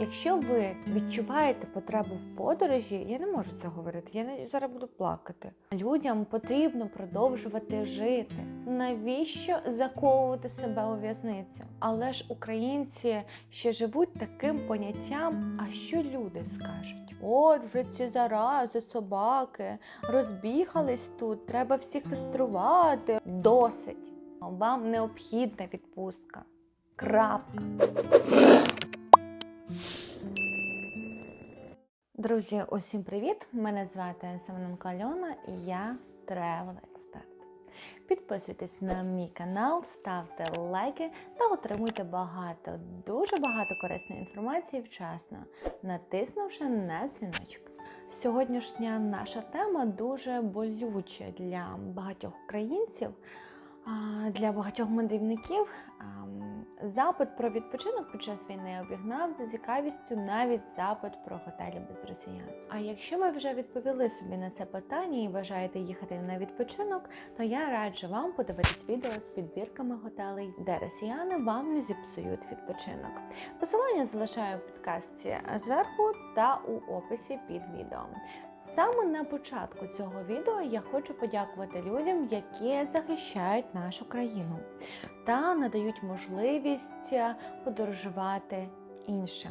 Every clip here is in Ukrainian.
Якщо ви відчуваєте потребу в подорожі, я не можу це говорити, я не зараз буду плакати. Людям потрібно продовжувати жити. Навіщо заковувати себе у в'язницю? Але ж українці ще живуть таким поняттям, а що люди скажуть? От вже ці зарази, собаки розбігались тут, треба всіх каструвати. Досить. Вам необхідна відпустка. Крапка. Друзі, усім привіт! Мене звати Семененко Альона і я тревел експерт. Підписуйтесь на мій канал, ставте лайки та отримуйте багато, дуже багато корисної інформації вчасно, натиснувши на дзвіночок. Сьогоднішня наша тема дуже болюча для багатьох українців, для багатьох мандрівників. Запит про відпочинок під час війни обігнав за цікавістю навіть запит про готелі без росіян. А якщо ви вже відповіли собі на це питання і бажаєте їхати на відпочинок, то я раджу вам подивитись відео з підбірками готелей, де росіяни вам не зіпсують відпочинок. Посилання залишаю в підкастці зверху та у описі під відео. Саме на початку цього відео я хочу подякувати людям, які захищають нашу країну та надають можливість подорожувати іншим.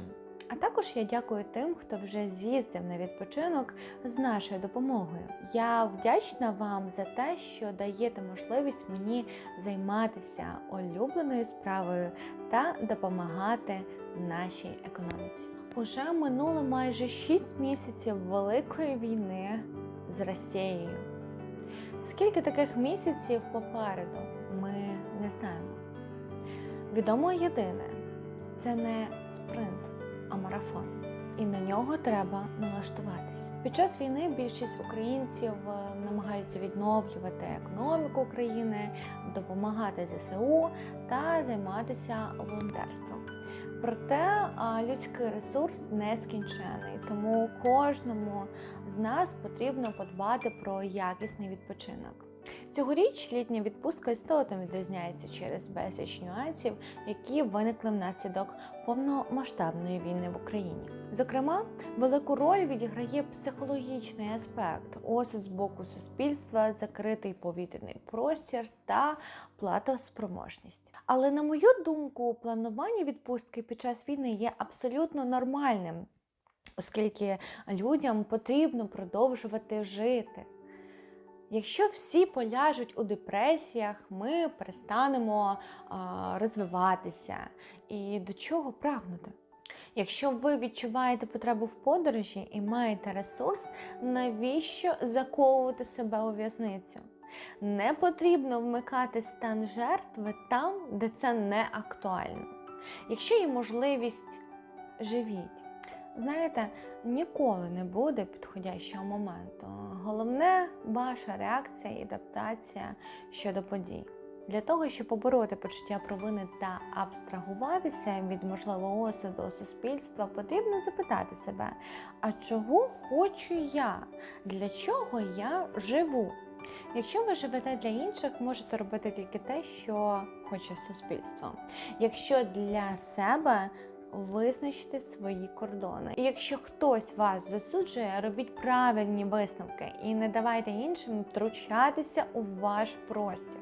А також я дякую тим, хто вже з'їздив на відпочинок з нашою допомогою. Я вдячна вам за те, що даєте можливість мені займатися улюбленою справою та допомагати нашій економіці. Уже минуло майже 6 місяців великої війни з Росією. Скільки таких місяців попереду, ми не знаємо. Відомо єдине це не спринт, а марафон. І на нього треба налаштуватись. Під час війни більшість українців е, намагаються відновлювати економіку України, допомагати ЗСУ та займатися волонтерством. Проте людський ресурс нескінчений, тому кожному з нас потрібно подбати про якісний відпочинок. Цьогоріч літня відпустка істотно відрізняється через безліч нюансів, які виникли внаслідок повномасштабної війни в Україні. Зокрема, велику роль відіграє психологічний аспект, осуд з боку суспільства, закритий повітряний простір та платоспроможність. Але на мою думку, планування відпустки під час війни є абсолютно нормальним, оскільки людям потрібно продовжувати жити. Якщо всі поляжуть у депресіях, ми перестанемо розвиватися і до чого прагнути. Якщо ви відчуваєте потребу в подорожі і маєте ресурс, навіщо заковувати себе у в'язницю? Не потрібно вмикати стан жертви там, де це не актуально. Якщо є можливість, живіть. Знаєте, ніколи не буде підходящого моменту. Головне ваша реакція і адаптація щодо подій. Для того, щоб побороти почуття провини та абстрагуватися від можливого осуду суспільства, потрібно запитати себе: а чого хочу я? Для чого я живу? Якщо ви живете для інших, можете робити тільки те, що хоче суспільство. Якщо для себе визначте свої кордони. І якщо хтось вас засуджує, робіть правильні висновки і не давайте іншим втручатися у ваш простір.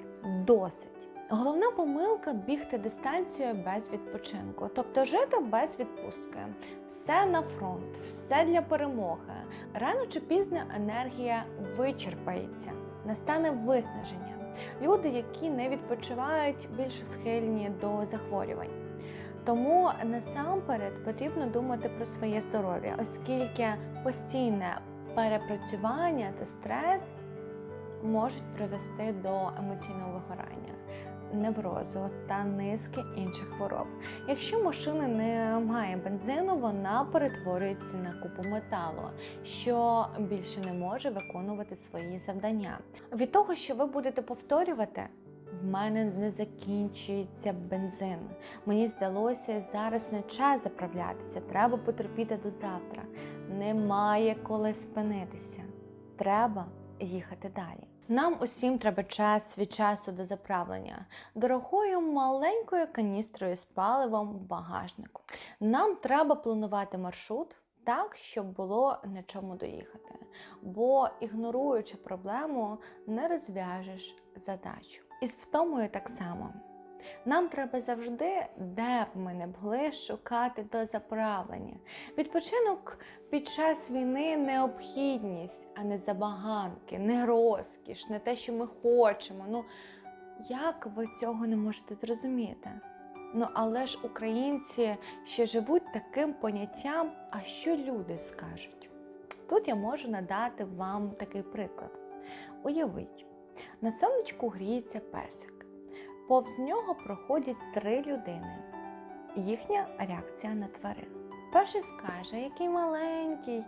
Досить. Головна помилка бігти дистанцію без відпочинку, тобто жити без відпустки. Все на фронт, все для перемоги. Рано чи пізно енергія вичерпається, настане виснаження. Люди, які не відпочивають, більше схильні до захворювань. Тому насамперед потрібно думати про своє здоров'я, оскільки постійне перепрацювання та стрес можуть привести до емоційного вигорання, неврозу та низки інших хвороб. Якщо машина не має бензину, вона перетворюється на купу металу, що більше не може виконувати свої завдання. Від того, що ви будете повторювати. В мене не закінчується бензин. Мені здалося, зараз не час заправлятися, треба потерпіти до завтра. Немає коли спинитися. Треба їхати далі. Нам усім треба час від часу до заправлення дорогою маленькою каністрою з паливом в багажнику. Нам треба планувати маршрут так, щоб було на чому доїхати. Бо ігноруючи проблему, не розв'яжеш задачу. І з втомою так само. Нам треба завжди, де б ми не були, шукати до заправлення. Відпочинок під час війни необхідність, а не забаганки, не розкіш, не те, що ми хочемо. Ну як ви цього не можете зрозуміти? Ну але ж українці ще живуть таким поняттям, а що люди скажуть? Тут я можу надати вам такий приклад. Уявіть, на сонечку гріється песик. Повз нього проходять три людини. Їхня реакція на тварин. Перший скаже, який маленький,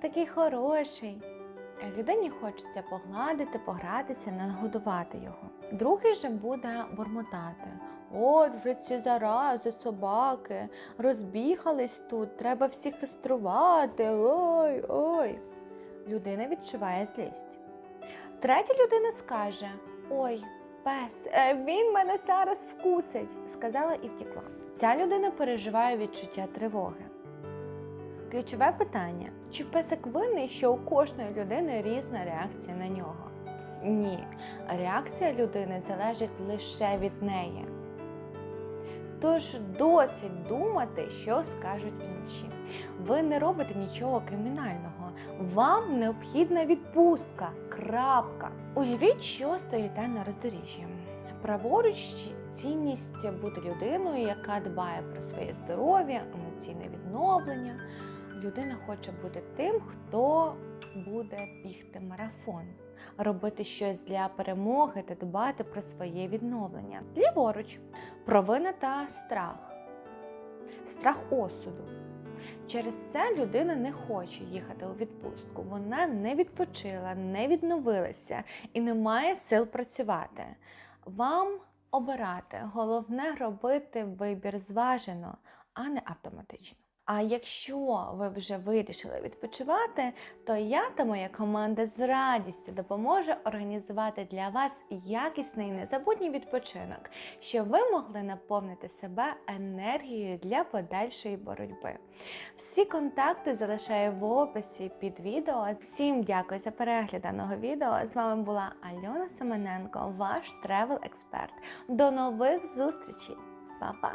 такий хороший. Людині хочеться погладити, погратися, нагодувати його. Другий же буде бормотати. От вже ці зарази, собаки, розбігались тут, треба всіх каструвати. Ой, ой. Людина відчуває злість. Третя людина скаже: Ой, пес, е, він мене зараз вкусить, сказала і втекла. Ця людина переживає відчуття тривоги. Ключове питання: чи песик винний, що у кожної людини різна реакція на нього? Ні, реакція людини залежить лише від неї. Тож досить думати, що скажуть інші. Ви не робите нічого кримінального. Вам необхідна відпустка. Крапка. Уявіть, що стоїте на роздоріжжі. Праворуч цінність бути людиною, яка дбає про своє здоров'я, емоційне відновлення. Людина хоче бути тим, хто буде бігти марафон, робити щось для перемоги та дбати про своє відновлення. Ліворуч провина та страх, страх осуду. Через це людина не хоче їхати у відпустку. Вона не відпочила, не відновилася і не має сил працювати. Вам обирати, головне робити вибір зважено, а не автоматично. А якщо ви вже вирішили відпочивати, то я та моя команда з радістю допоможе організувати для вас якісний незабутній відпочинок, щоб ви могли наповнити себе енергією для подальшої боротьби. Всі контакти залишаю в описі під відео. Всім дякую за перегляд даного відео. З вами була Альона Семененко, ваш тревел експерт. До нових зустрічей, Па-па!